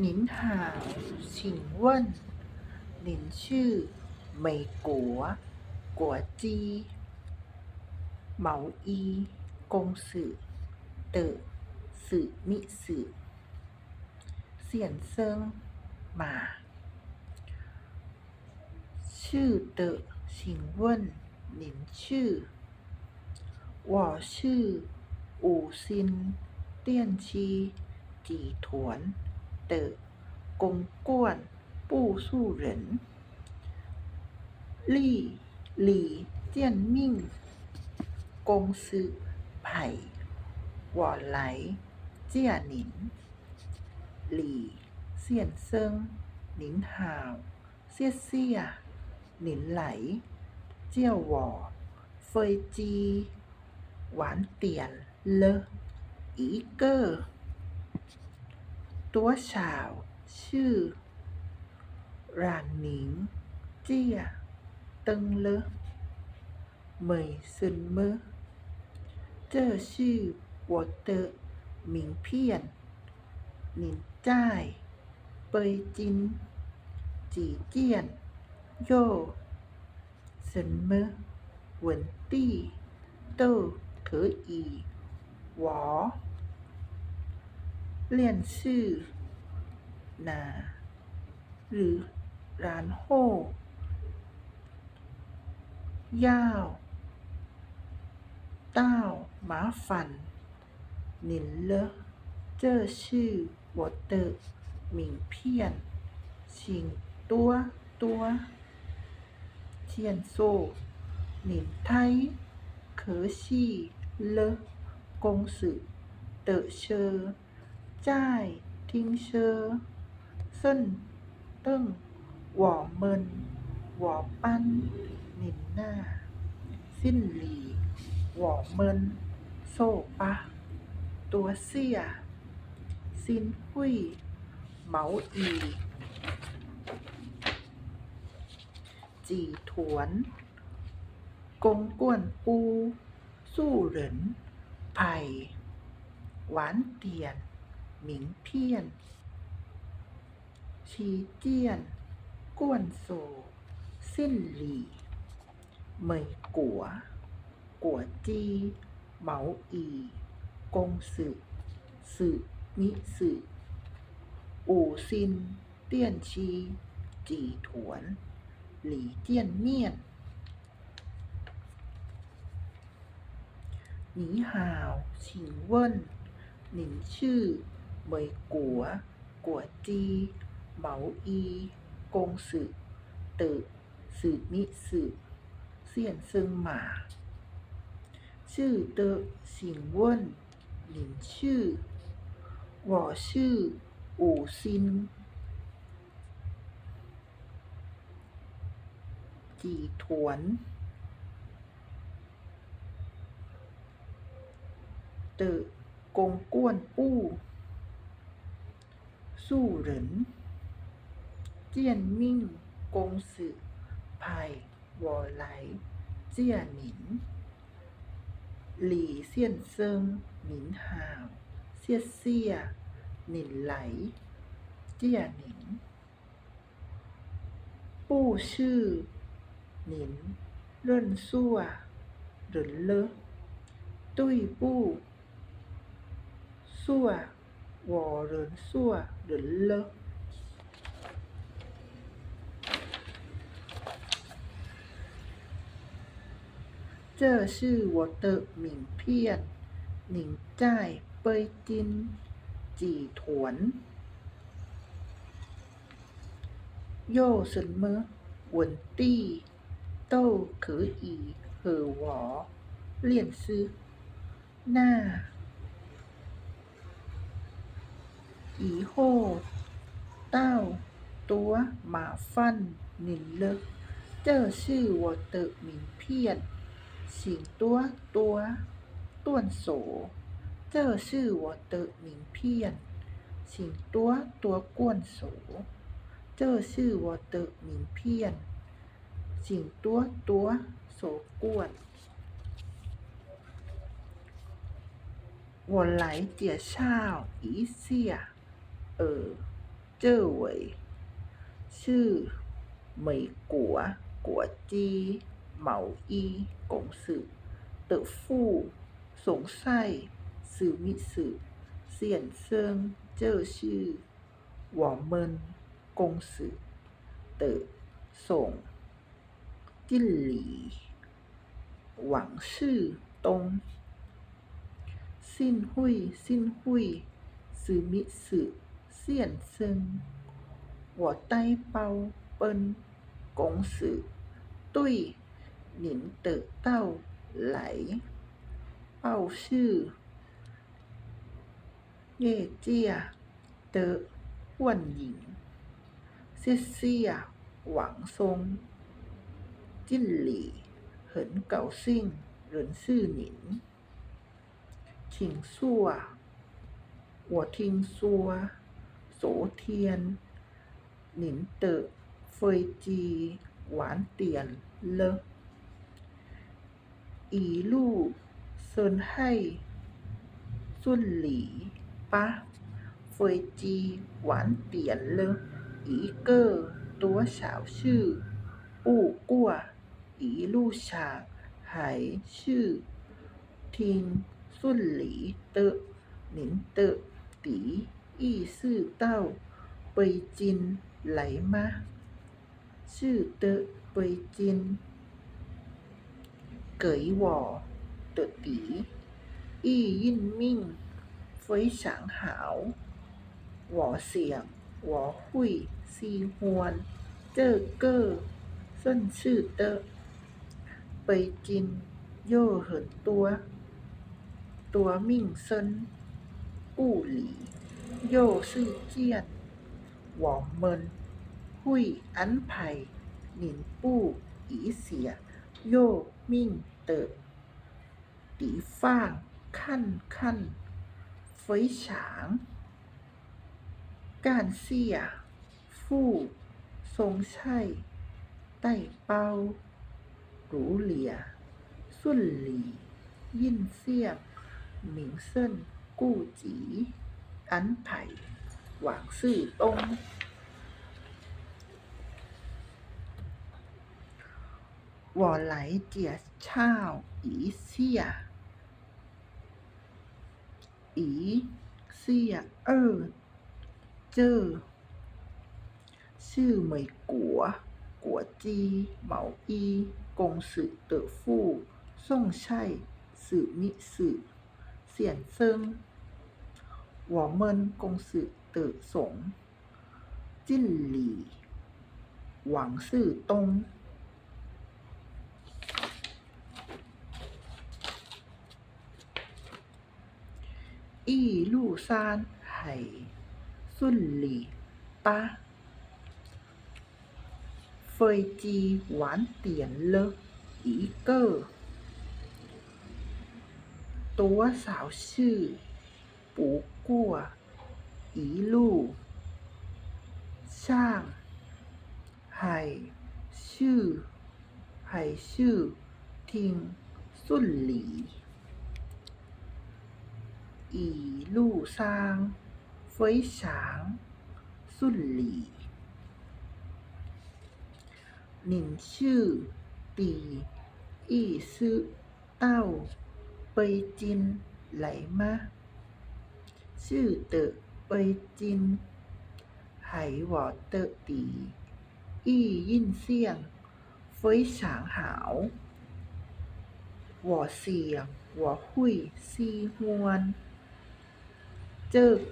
หนินหาวฉิงว่นหลินชื่อเมยกัวกัวจีเหมาอีกงสือเตอสือมิสือเสียนเซิงหมาชื่อเตอฉิงเว่นหลินชื่อนชีจีถวน。 เตอร์กงก้วนปู้สู้เหรินลี่หลี่เจียนมิ่ง กงซือไผ่วอไหล เจียหนิน หลี่เซียนเซิงหนินหาว เซียเซียหนินไหล เจียวหวอเฟจี หวานเตียนเลออีกอ ตัวสาว ชื่อรานหนิง เจี้ยตึงเลอเหมยซึนเมอเจอชื่อวอเตอร์หมิงเพียนหนินจ้ายเปยจิน จีเจียน โยซินเมอหวนตี้เตอร์เถออีหวอ เลียนซื่อนา หรือร้านโฮย่าวเต้าหมาฝันหนินเลอเจอชื่อวอเตอร์มิงเพียนชิงตัวตัวเทียนโซนินไทย可惜了公司的车。 จ่ายทิ้งเชอเส้นติ้งหว่อเมินหว่อปั้นหนินหน้า สิ้นหลีหว่อเมิน โซปะ ตัวเสียซินหุยเหมาอีจีถวนกงกวนปู สู้เหรินไผ่หวานเตียน หมิงเพี้ยน ชีเจี้ยน ก้วนโซ สิ้นหลีเมยกัว กัวจีเหมาอี กงสึสึนิสึอู่ซิน เตี้ยนชี จีถวน หลีเจี้ยนเมียนหนีหาว ชิงเว่นหนิงชื่อ เบยกัว กัวจีเหมาอี กงสือตือสือนิสือเซียนซึงหมา ชื่อเตอสิงว่นหลินชื่อว่อชื่อ อู่ซิน จีถวนเตือกงก้วนปู้ สู้เหรินเจียนมิ่งกงสือภายวอไหลเจียหนิน หลี่เซียนเซิงหนินห่าว เซียเซียนินไหล เจียหนิน ปู้ชื่อ หนินลื่นซั่วหรือเลอตุ้ยปู้ซั่ววอเหรินซั่ว เดือเลิกเจอชื่อวอเตอร์หมิงเพียน หนิงจ้าย เปยจิน จีถวน โย่เซินเมอหวนตี้โต้เขออีเหอหวอเลียนซื้อหน้า 以后โฮเต้า ตัวหมาฟันหนินเลิก เจอชื่อวอเตัวตัวต้วนโส เจอชื่อตัวตัวกวนโส เจอชื่อตัวตัวโสกวน我来介绍一下。 เออเจ้อเวยชื่อเหมยกัวกัวจีเหมาอีกงสือเต๋อฟู่สงไส้สื่อมิสือเสียนเซิงเจ้อชื่อหวอเมินกงสือเต๋อส่งจินหลีหวังชื่อตงสิ้นหุยสิ้นหุยสื่อมิสือ 先生，我代表本公司对您的到来表示业界的欢迎。谢谢王松经理，很高兴认识您。请说，我听说 โสเทียน หนินเตอเฟยจี หวานเตียน เลออีลู่เซินให้ซุนหลีปะเฟยจี หวานเตียน เลออีเกอร์ตัวสาวชื่ออู้กั้วอีลู่ฉากหายชื่อ ทิง ซุนหลีเตอหนินเตอตี 意识到北京来吗？是的，北京给我的第一印命非常好，我想我会喜欢这个城市的。北京有很多多名胜故里， โย่ซื่อเจี้ยน หวอมเมิน หุยอันไผ่หนินปู้ อีสีย โยมิ่เติบตีฟ้งขั้นขั้นเฟฉางก้นเสีย ฟู่ทงไช่ไต้เปารูเหลียสุ่นหลี ยินเสียหมิงเซินกู้จี อันไผ่หวางซื่อตงวอไหลเจียเช่าอีเซีย อีเซีย เออ เจอ ชื่อเหมยกัว กัวจีเหมาอีกงสือเตอฟู่ส่งใช่สื่อมิสือเสียนเซิง 我们公司的总经理王世东。一路上还顺利吧？飞机晚点了一个多 อูกั่ว อีลู่ ช่าง ไห่ชื่อ ไห่ชื่อ ทิง สุลี อีลู่างเฟฉาง สุลีหนินชื่อ ตีอีซื้เต้า เปจิน ไหลมะ ชื่อเตอเปยจินไหห我อเตอตีอี้ยินเซียงเฟยา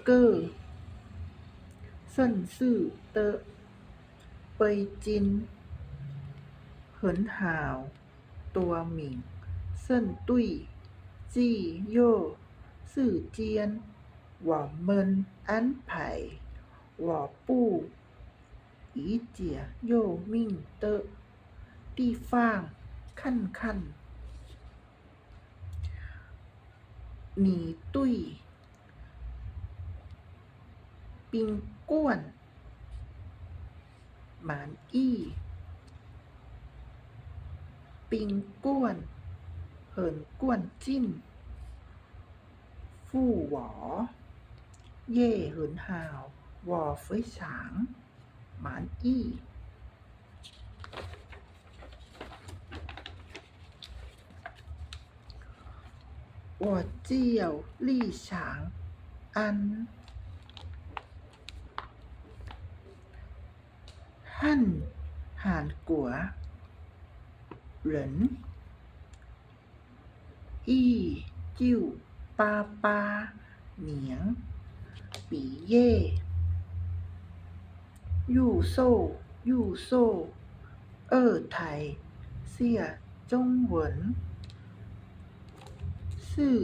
เกอร์สนซื่เอจิน เหิตัวหมิงสนตุ้จีโยสือเจียน 我们安排我不一些有名的地方看看。你对？宾馆满意，宾馆很 เย่หลุนหาววอเฟยสาง หมานอี้ หัวเจียลี่ฉาง อัน ฮั่นห่านกัวหลิน อี้ จิ้วปาปา เหนียง ปีเย่ยู่โซ่ยู่โซ่เออไทย เสียจงเหวินซื่อ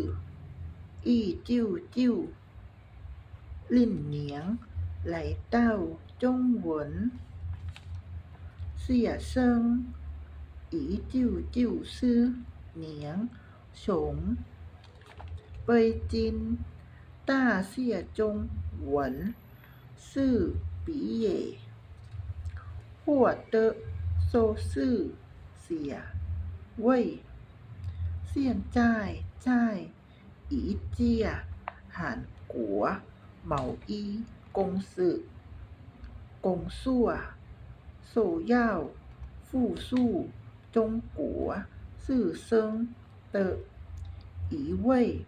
อีจิ้วจิ้วลิ่นเหนียง ไหลเต้าจงหวนเสียเซิงอีจิ้วจิ้วซื้อเหนียงโงเปยจิน 大学中文系毕业，获得硕士学位。现在在一家韩国贸易公司工作，主要辅助中国学生的一位。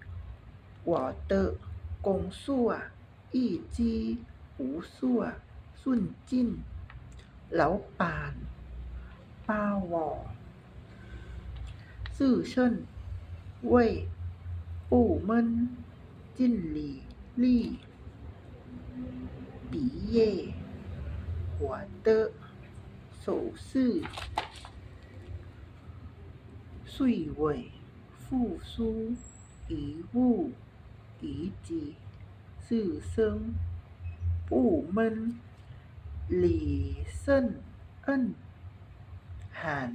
我的 กงซั่ว อี้จีหูซั่วซุ่นจิ้น เหลาป่านป้าวอซื่อเชิ่นเว่ยปู่เมินจิ้นหลี่ลี่ปีเย่หัวเตอโสซื่อสุยเว่ยฟู่ซูอีวู่ ตีจีซื่อเซิงปู่เมินลี่เซินอิ้นห่น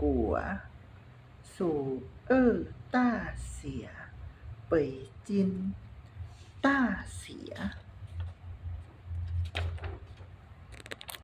กัว สูเอต้าเสียป่จินตาเสีย